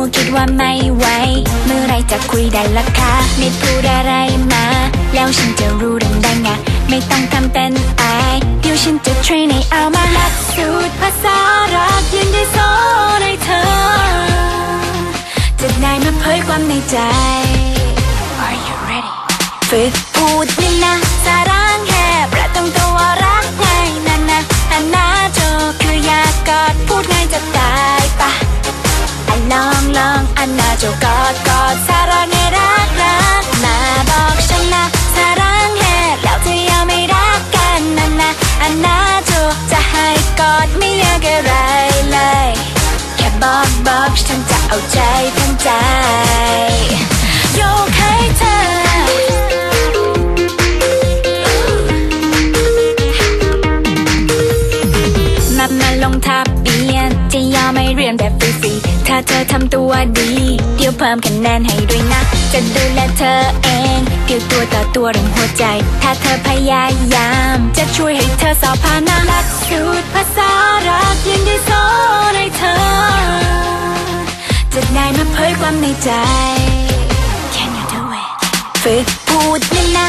มัวคิดว่าไม่ไหว เมื่อไรจะคุยได้ละคะ ไม่พูดอะไรมา แล้วฉันจะรู้เรื่องได้ไง ไม่ต้องทำเป็นอายเดี๋ยวฉันจะเทรนให้เอามาหลักสูตรภาษารักยังได้สอนให้เธอ จะได้มาเผยความในใจ Are you ready ฝึกพูดนี่นะ อันน่ากอดกอดสารังให้รักรักมาบอกฉันนะสารังแค่แล้วเธอยังไม่รักกันนั่นนะอันน่าโจจะให้กอดไม่ยากอะไรเลย แค่บอกบอกฉันจะเอาใจทั้งใจโยกให้เธอมามาลงทะเบียนจะยอมไม่เรียนแบบฟรี เธอทำตัวดี เดี๋ยวเพิ่มคะแนนให้ด้วยนะ จะดูแลเธอเอง เดี๋ยวตัวต่อตัวเรื่องหัวใจ ถ้าเธอพยายาม จะช่วยให้เธอสอบผ่านนะหลักสูตรภาษารักยังได้สอนให้เธอ จะได้มาเผยความในใจ Can you do it ฝึกพูดนี่นะ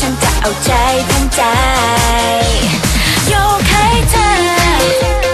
ฉันจะเอาใจทั้งใจโยกให้เธอ